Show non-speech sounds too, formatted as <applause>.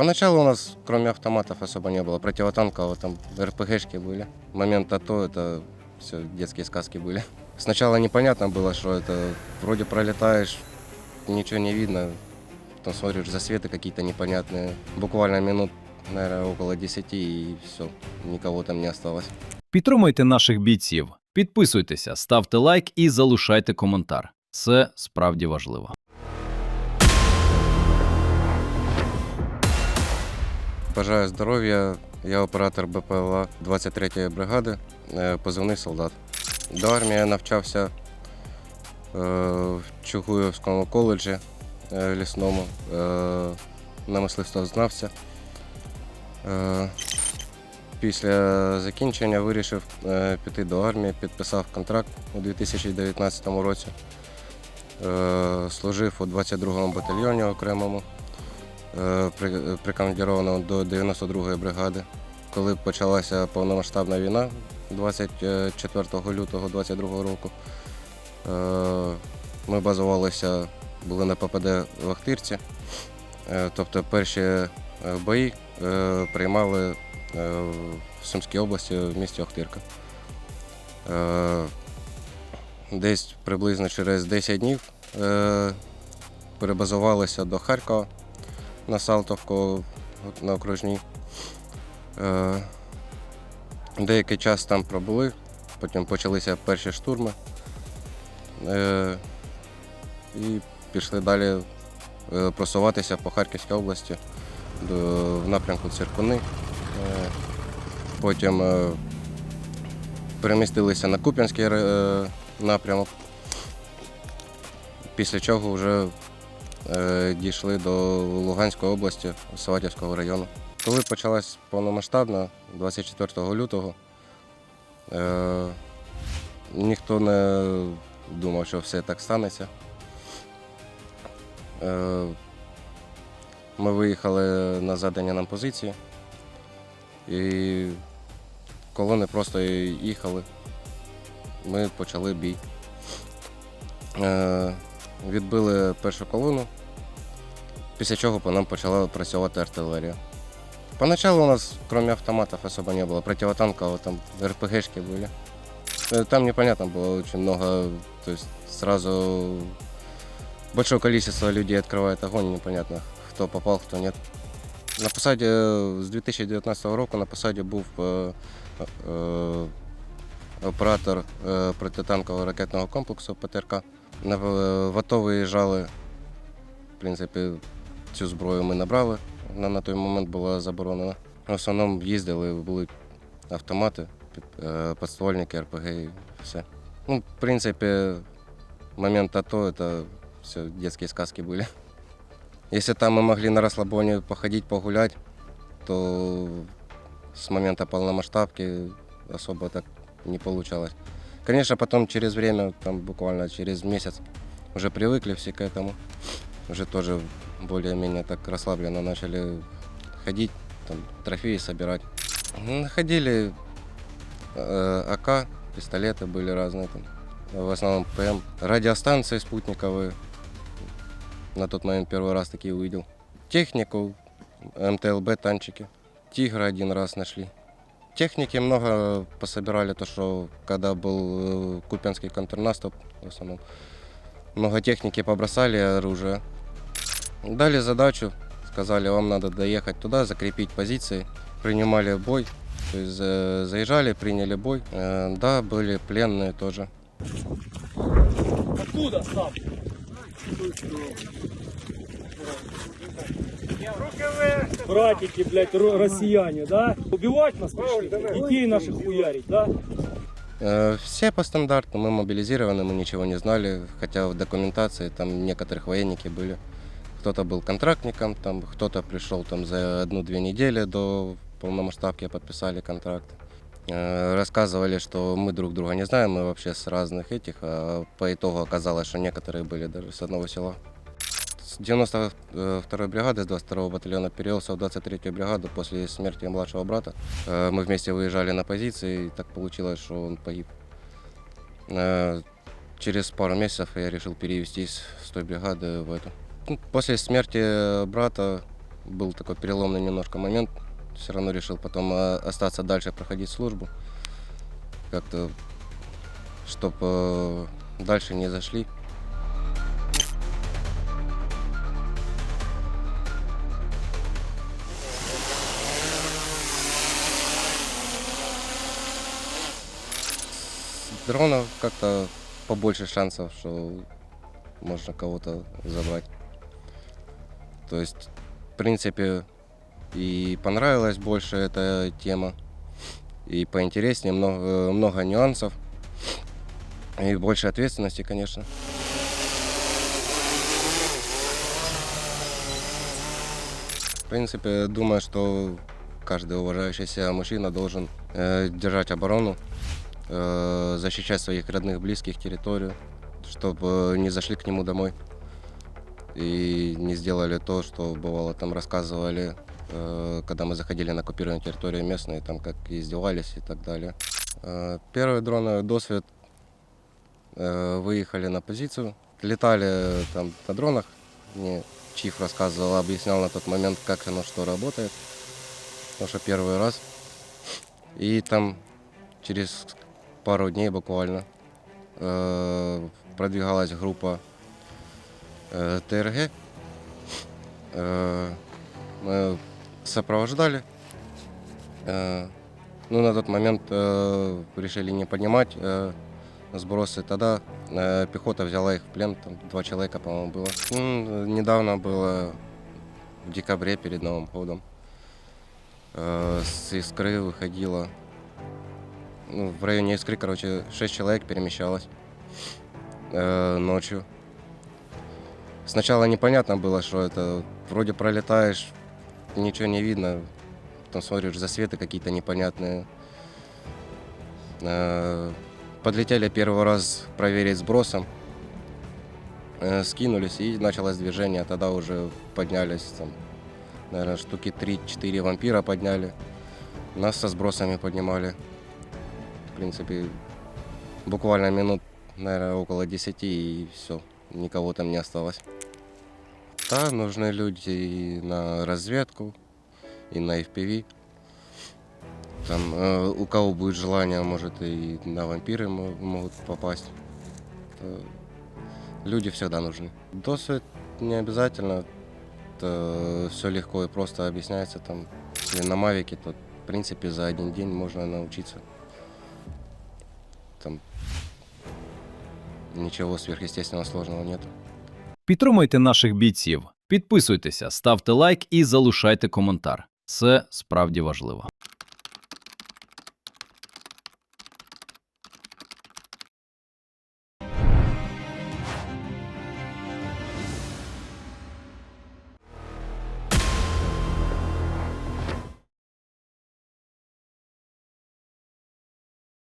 Поначалу у нас, кроме автоматов, особо не было. Противотанкового там РПГшки были. Момент АТО это все детские сказки были. Сначала непонятно было, что это вроде пролетаешь, ничего не видно, потом смотришь, засветы какие-то непонятные. Буквально минут, наверное, около 10 и все, никого там не осталось. Підтримуйте наших бійців, підписуйтеся, ставте лайк і залишайте коментар. Це справді важливо. Бажаю здоров'я. Я оператор БПЛА 23-ї бригади, е, позивний солдат. До армії я навчався е, в Чугуївському коледжі е, лісному на мисливствознавця. Е, Після закінчення вирішив піти до армії, підписав контракт у 2019 році. Служив у 22-му батальйоні окремому е, при- прикомандировано до 92-ї бригади. Коли почалася повномасштабна війна 24 лютого 22 року, е, ми базувалися, були на ППД в Ахтирці. Е, Тобто перші бої приймали в Сумській області в місті Охтирка. Десь приблизно через 10 днів перебазувалися до Харкова на Салтовку на окружній. Е, Деякий час там пробули, потім почалися перші штурми. Е, І пішли далі е, просуватися по Харківській області в напрямку Циркуни. Потім перемістилися на Куп'янський напрямок, після чого вже дійшли до Луганської області, Саватівського району. Коли почалась повномасштабна, 24 лютого, е, ніхто не думав, що все так станеться. Е, ми виїхали на задані нам позиції, і колони просто їхали. Ми почали бій Е, відбили першу колону, після чого по нам почала працювати артилерія. Поначалу у нас, кроме автоматов, особо не было. Противотанкового там РПГшки были. Э, Там непонятно было очень много, то есть сразу большое количество людей открывает огонь, непонятно, кто попал, кто нет. На посаді е, з 2019 року на посаді був е, е, оператор е, протитанкового ракетного комплексу ПТРК. На, в АТО виїжджали, в принципі, цю зброю ми набрали. Вона на той момент була заборонена. В основному їздили, були автомати, е, підствольники, РПГ і все. Ну, в принципі, момент АТО це все детские сказки были. <laughs> Если там мы могли на расслабоне походить, погулять, то с момента полномасштабки особо так не получалось. Конечно, потом через время, там буквально через месяц, уже привыкли все к этому. Уже тоже более-менее так расслабленно начали ходить, там, трофеи собирать. Находили э, АК, пистолеты были разные там. В основном ПМ. Радиостанции спутниковые. На тот момент первый раз такие увидел. Технику, МТЛБ танчики. Тигра один раз нашли. Техники много пособирали, то что когда был э, Купянский контрнаступ в основном. Много техники побросали оружие. Дали задачу, сказали, вам надо доехать туда, закрепить позиции. Принимали бой, то есть э, заезжали, приняли бой. Э, Да, были пленные тоже. Откуда сам? Братики, блядь, ро- россияне, да? Убивать нас пришли, детей наших хуярить, да? Э, Все по стандарту, мы мобилизированы, мы ничего не знали, хотя в документации там некоторых военники были. Кто-то был контрактником, там кто-то пришел там за одну-две недели до полномасштабки подписали контракт. Э, Рассказывали, что мы друг друга не знаем, мы вообще с разных этих, а по итогу оказалось, что некоторые были даже с одного села. С 92-й бригады, с 22-го батальона перевелся в 23-ю бригаду после смерти младшего брата. Э, Мы вместе выезжали на позиции, и так получилось, что он погиб. Э, Через пару месяцев я решил перевестись с той бригады в эту. Ну, После смерти брата был такой переломный немножко момент. Все равно решил потом э, остаться дальше, проходить службу. Как-то, чтобы дальше не зашли. С дронов как-то побольше шансов, что можно кого-то забрать. То есть, в принципе, и понравилась больше эта тема, и поинтереснее, много, много нюансов, и больше ответственности, конечно. В принципе, думаю, что каждый уважающий себя мужчина должен э, держать оборону, э, защищать своих родных, близких территорию, чтобы не зашли к нему домой и не сделали то, что бывало там рассказывали, э, когда мы заходили на оккупированную территорию местные, там как издевались и так далее. Э, Первый дроновый досвид э, выехали на позицию, летали там на дронах, мне Чиф рассказывал, объяснял на тот момент, как оно что работает, потому что первый раз. И там через пару дней буквально продвигалась группа ТРГ. Мы сопровождали. Ну, на тот момент решили не поднимать сбросы. Тогда пехота взяла их в плен, там два человека, по-моему, было. М, недавно было в декабре перед Новым годом. Э, с Искры выходило ну, в районе Искры, короче, шесть человек перемещалось э, ночью. Сначала непонятно было, что это. Вроде пролетаешь, ничего не видно. Потом смотришь, засветы какие-то непонятные. Э, Подлетели первый раз проверить сбросом. Э, Скинулись и началось движение. Тогда уже поднялись там, наверное, штуки 3-4 вампира подняли. Нас со сбросами поднимали. Принципе, буквально минут, наверное, около 10 и все. Никого там не осталось. Да, нужны люди и на разведку, и на FPV. Там, э, у кого будет желание, может и на вампиры мо- могут попасть. Э, люди всегда нужны. Досвид не обязательно. все легко и просто объясняется. Там, если на Мавике, то в принципе за один день можно научиться. Там ничего сверхъестественного сложного нет. Підтримуйте наших бійців, підписуйтеся, ставте лайк і залишайте коментар. Це справді важливо.